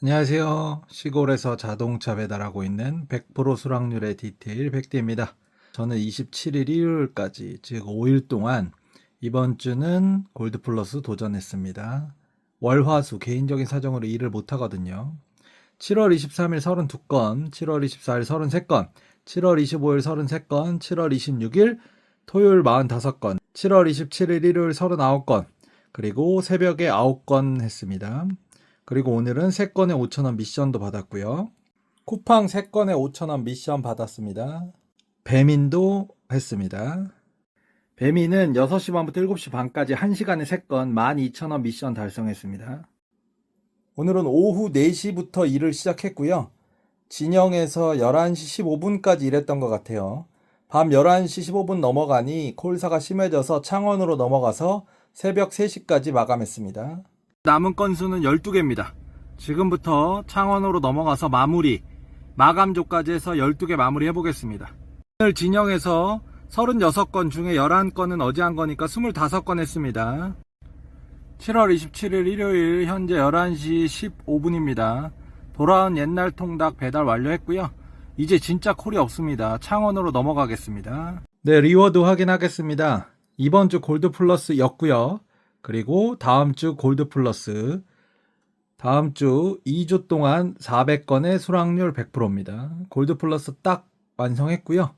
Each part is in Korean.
안녕하세요. 시골에서 자동차 배달하고 있는 100% 수락률의 디테일 백디입니다. 저는 27일 일요일까지, 즉 5일 동안 이번 주는 골드 플러스 도전했습니다. 월화수 개인적인 사정으로 일을 못 하거든요. 7월 23일 32건, 7월 24일 33건, 7월 25일 33건, 7월 26일 토요일 45건, 7월 27일 일요일 39건, 그리고 새벽에 9건 했습니다. 그리고 오늘은 3건에 5,000원 미션도 받았고요. 쿠팡 3건에 5,000원 미션 받았습니다. 배민도 했습니다. 배민은 6시 반부터 7시 반까지 1시간에 3건 12,000원 미션 달성했습니다. 오늘은 오후 4시부터 일을 시작했고요. 진영에서 11시 15분까지 일했던 것 같아요. 밤 11시 15분 넘어가니 콜사가 심해져서 창원으로 넘어가서 새벽 3시까지 마감했습니다. 남은 건수는 12개입니다. 지금부터 창원으로 넘어가서 마무리, 마감조까지 해서 12개 마무리 해보겠습니다. 오늘 진영에서 36건 중에 11건은 어제 한 거니까 25건 했습니다. 7월 27일 일요일 현재 11시 15분입니다. 돌아온 옛날 통닭 배달 완료했고요. 이제 진짜 콜이 없습니다. 창원으로 넘어가겠습니다. 네, 리워드 확인하겠습니다. 이번 주 골드 플러스 였고요. 그리고 다음 주 골드 플러스 다음 주 2주 동안 400건의 수락률 100%입니다. 골드 플러스 딱 완성했고요.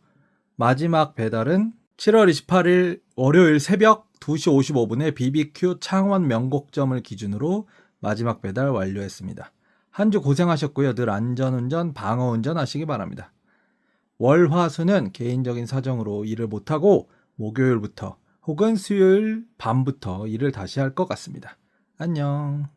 마지막 배달은 7월 28일 월요일 새벽 2시 55분에 BBQ 창원 명곡점을 기준으로 마지막 배달 완료했습니다. 한 주 고생하셨고요. 늘 안전운전, 방어운전 하시기 바랍니다. 월화수는 개인적인 사정으로 일을 못하고 목요일부터 혹은 수요일 밤부터 일을 다시 할 것 같습니다. 안녕.